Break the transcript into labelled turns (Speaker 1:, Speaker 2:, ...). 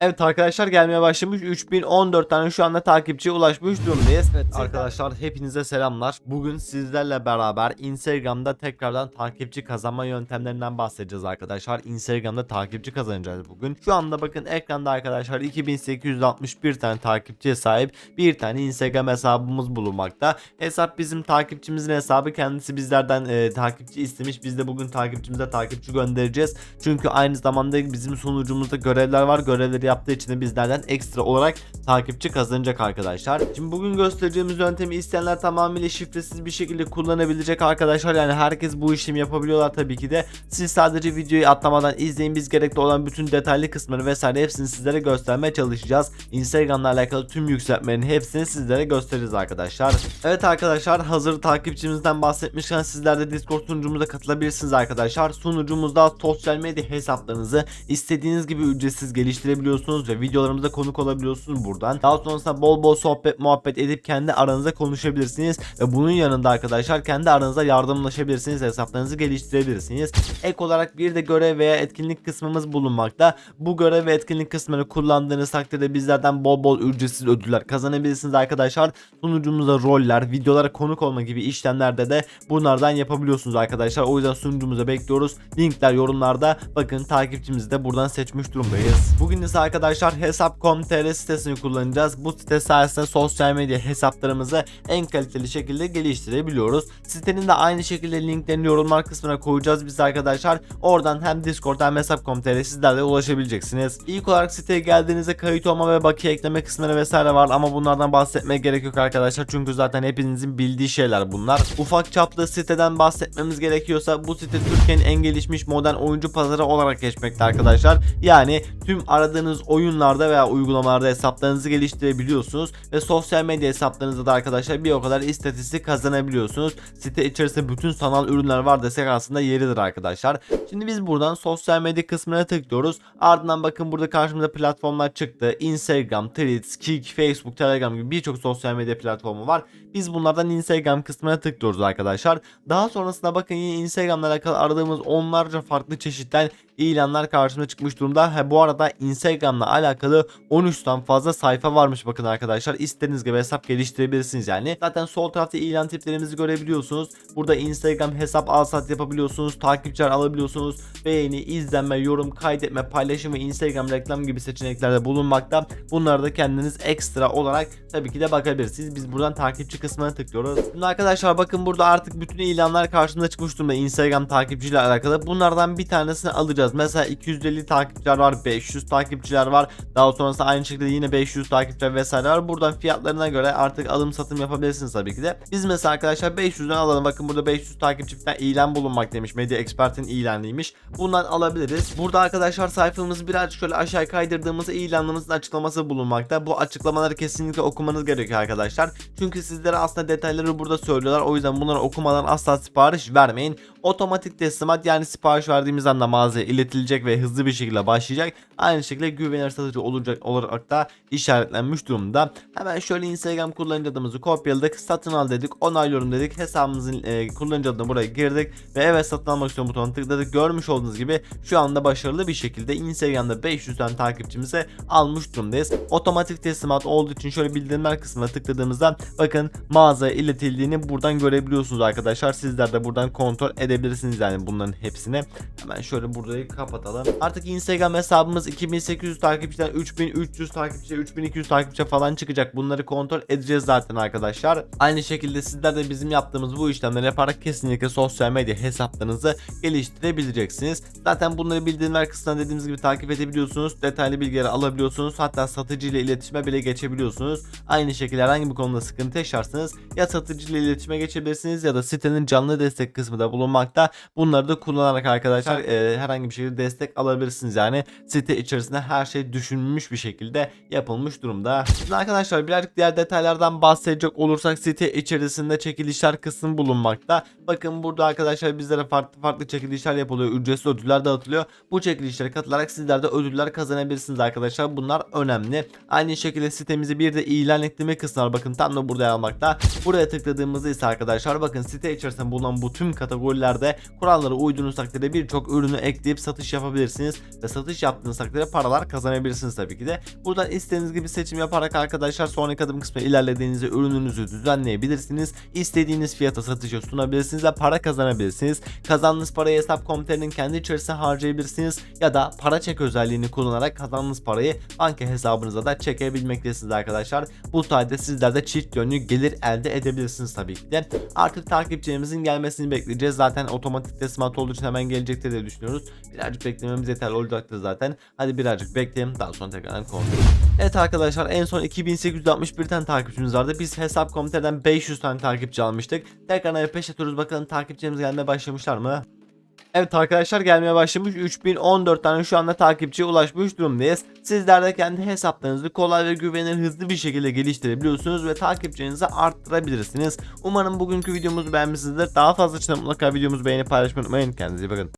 Speaker 1: Evet arkadaşlar gelmeye başlamış 3014 tane şu anda takipçiye ulaşmış durumdayız. Evet arkadaşlar hepinize selamlar. Bugün sizlerle beraber Instagram'da tekrardan takipçi kazanma yöntemlerinden bahsedeceğiz arkadaşlar. Instagram'da takipçi kazanacağız bugün. Şu anda bakın ekranda arkadaşlar 2861 tane takipçiye sahip bir tane Instagram hesabımız bulunmakta. Hesap bizim takipçimizin hesabı kendisi bizlerden e, takipçi istemiş. Biz de bugün takipçimize takipçi göndereceğiz. Çünkü aynı zamanda bizim sunucumuzda görevler var. Görevleri yaptığı için de bizlerden ekstra olarak takipçi kazanacak arkadaşlar. Şimdi bugün göstereceğimiz yöntemi isteyenler tamamıyla şifresiz bir şekilde kullanabilecek arkadaşlar. Yani herkes bu işlemi yapabiliyorlar tabii ki de. Siz sadece videoyu atlamadan izleyin. Biz gerekli olan bütün detaylı kısmını vesaire hepsini sizlere göstermeye çalışacağız. Instagram'la alakalı tüm yükseltmelerin hepsini sizlere gösteririz arkadaşlar. Evet arkadaşlar hazır takipçimizden bahsetmişken sizler de Discord sunucumuza katılabilirsiniz arkadaşlar. Sunucumuzda sosyal medya hesaplarınızı istediğiniz gibi ücretsiz geliştirebiliyorsunuz ve videolarımıza konuk olabiliyorsunuz buradan. Daha sonrasında bol bol sohbet muhabbet edip kendi aranızda konuşabilirsiniz ve bunun yanında arkadaşlar kendi aranızda yardımlaşabilirsiniz. Hesaplarınızı geliştirebilirsiniz. Ek olarak bir de görev veya etkinlik kısmımız bulunmakta. Bu görev ve etkinlik kısmını kullandığınız takdirde bizlerden bol bol ücretsiz ödüller kazanabilirsiniz arkadaşlar. Sunucumuza roller, videolara konuk olma gibi işlemlerde de bunlardan yapabiliyorsunuz arkadaşlar. O yüzden sunucumuza bekliyoruz. Linkler yorumlarda. Bakın takipçimizi de buradan seçmiş durumdayız. Bugün ise arkadaşlar hesap.com.tr sitesini kullanacağız. Bu site sayesinde sosyal medya hesaplarımızı en kaliteli şekilde geliştirebiliyoruz. Sitenin de aynı şekilde linklerini yorumlar kısmına koyacağız biz arkadaşlar. Oradan hem Discord hem hesap.com.tr sizler de ulaşabileceksiniz. İlk olarak siteye geldiğinizde kayıt olma ve bakiye ekleme kısımları vesaire var ama bunlardan bahsetmeye gerek yok arkadaşlar. Çünkü zaten hepinizin bildiği şeyler bunlar. Ufak çaplı siteden bahsetmemiz gerekiyorsa bu site Türkiye'nin en gelişmiş modern oyuncu pazarı olarak geçmekte arkadaşlar. Yani tüm aradığınız oyunlarda veya uygulamalarda hesaplarınızı geliştirebiliyorsunuz ve sosyal medya hesaplarınızda da arkadaşlar bir o kadar istatistik kazanabiliyorsunuz. Site içerisinde bütün sanal ürünler var desek aslında yeridir arkadaşlar. Şimdi biz buradan sosyal medya kısmına tıklıyoruz. Ardından bakın burada karşımıza platformlar çıktı. Instagram, Threads, Kik, Facebook, Telegram gibi birçok sosyal medya platformu var. Biz bunlardan Instagram kısmına tıklıyoruz arkadaşlar. Daha sonrasında bakın yine Instagram'la alakalı aradığımız onlarca farklı çeşitten ilanlar karşımıza çıkmış durumda. Ha, bu arada Instagram'la alakalı 13'ten fazla sayfa varmış bakın arkadaşlar. İstediğiniz gibi hesap geliştirebilirsiniz yani. Zaten sol tarafta ilan tiplerimizi görebiliyorsunuz. Burada Instagram hesap al sat yapabiliyorsunuz. Takipçiler alabiliyorsunuz. Beğeni, izlenme, yorum, kaydetme, paylaşım ve Instagram reklam gibi seçeneklerde bulunmakta. Bunları da kendiniz ekstra olarak tabii ki de bakabilirsiniz. Biz buradan takipçi kısmına tıklıyoruz. Şimdi arkadaşlar bakın burada artık bütün ilanlar karşımıza çıkmış durumda Instagram takipçiyle alakalı. Bunlardan bir tanesini alacağız. Mesela 250 takipçiler var, 500 takipçiler var. Daha sonrasında aynı şekilde yine 500 takipçiler vesaire var. Buradan fiyatlarına göre artık alım satım yapabilirsiniz tabii ki de. Biz mesela arkadaşlar 500'den alalım. Bakın burada 500 takipçi falan ilan bulunmak demiş. Media Expert'in ilanıymış. Bundan alabiliriz. Burada arkadaşlar sayfamızı birazcık şöyle aşağı kaydırdığımızda ilanımızın açıklaması bulunmakta. Bu açıklamaları kesinlikle okumanız gerekiyor arkadaşlar. Çünkü sizlere aslında detayları burada söylüyorlar. O yüzden bunları okumadan asla sipariş vermeyin. Otomatik teslimat yani sipariş verdiğimiz anda mağazaya iletilecek ve hızlı bir şekilde başlayacak. Aynı şekilde güvenilir satıcı olacak olarak da işaretlenmiş durumda. Hemen şöyle Instagram kullanıcı adımızı kopyaladık. Satın al dedik. Onaylıyorum dedik. Hesabımızın e, kullanıcı adını buraya girdik. Ve evet satın almak istiyorum butonuna tıkladık. Görmüş olduğunuz gibi şu anda başarılı bir şekilde Instagram'da 500 tane takipçimize almış durumdayız. Otomatik teslimat olduğu için şöyle bildirimler kısmına tıkladığımızda bakın mağazaya iletildiğini buradan görebiliyorsunuz arkadaşlar. Sizler de buradan kontrol edebilirsiniz yani bunların hepsini. Hemen şöyle burayı kapatalım. Artık Instagram hesabımız 2800 takipçiden 3300 takipçi, 3200 takipçi falan çıkacak. Bunları kontrol edeceğiz zaten arkadaşlar. Aynı şekilde sizler de bizim yaptığımız bu işlemleri yaparak kesinlikle sosyal medya hesaplarınızı geliştirebileceksiniz. Zaten bunları bildirimler kısmına dediğimiz gibi takip edebiliyorsunuz. Detaylı bilgileri alabiliyorsunuz. Hatta satıcı ile iletişime bile geçebiliyorsunuz. Aynı şekilde herhangi bir konuda sıkıntı yaşarsanız ya satıcı ile iletişime geçebilirsiniz ya da sitenin canlı destek kısmı da bulunmakta. Bunları da kullanarak arkadaşlar e, herhangi bir şekilde destek alabilirsiniz. Yani site içerisinde her şey düşünülmüş bir şekilde yapılmış durumda. Şimdi arkadaşlar birazcık diğer detaylardan bahsedecek olursak site içerisinde çekilişler kısmı bulunmakta. Bakın burada arkadaşlar bizlere farklı farklı çekilişler yapılıyor. Ücretsiz ödüller dağıtılıyor. Bu çekilişlere katılarak sizler de ödüller kazanabilirsiniz arkadaşlar. Bunlar önemli. Aynı şekilde sitemizi bir de ilan ekleme kısmı var. Bakın tam da burada yer almakta. Buraya tıkladığımızda ise arkadaşlar bakın site içerisinde bulunan bu tüm kategoriler sizler de kurallara uyduğunuz takdirde birçok ürünü ekleyip satış yapabilirsiniz ve satış yaptığınız takdirde paralar kazanabilirsiniz tabii ki de. Buradan istediğiniz gibi seçim yaparak arkadaşlar sonraki adım kısmına ilerlediğinizde ürününüzü düzenleyebilirsiniz. İstediğiniz fiyata satışa sunabilirsiniz ve para kazanabilirsiniz. Kazandığınız parayı hesap komuterinin kendi içerisine harcayabilirsiniz ya da para çek özelliğini kullanarak kazandığınız parayı banka hesabınıza da çekebilmektesiniz arkadaşlar. Bu sayede sizler de çift yönlü gelir elde edebilirsiniz tabii ki de. Artık takipçilerimizin gelmesini bekleyeceğiz. Zaten otomatik teslimat olduğu için hemen gelecektir diye düşünüyoruz. Birazcık beklememiz yeterli olacaktır zaten. Hadi birazcık bekleyelim daha sonra tekrardan konuşuruz. Evet arkadaşlar en son 2861 tane takipçimiz vardı. Biz hesap komuterden 500 tane takipçi almıştık. Tekrardan F5 atıyoruz bakalım takipçilerimiz gelmeye başlamışlar mı? Evet arkadaşlar gelmeye başlamış 3014 tane şu anda takipçiye ulaşmış durumdayız. Sizler de kendi hesaplarınızı kolay ve güvenilir hızlı bir şekilde geliştirebiliyorsunuz ve takipçinizi arttırabilirsiniz. Umarım bugünkü videomuzu beğenmişsinizdir. Daha fazla için mutlaka videomuzu beğenip paylaşmayı unutmayın. Kendinize iyi bakın.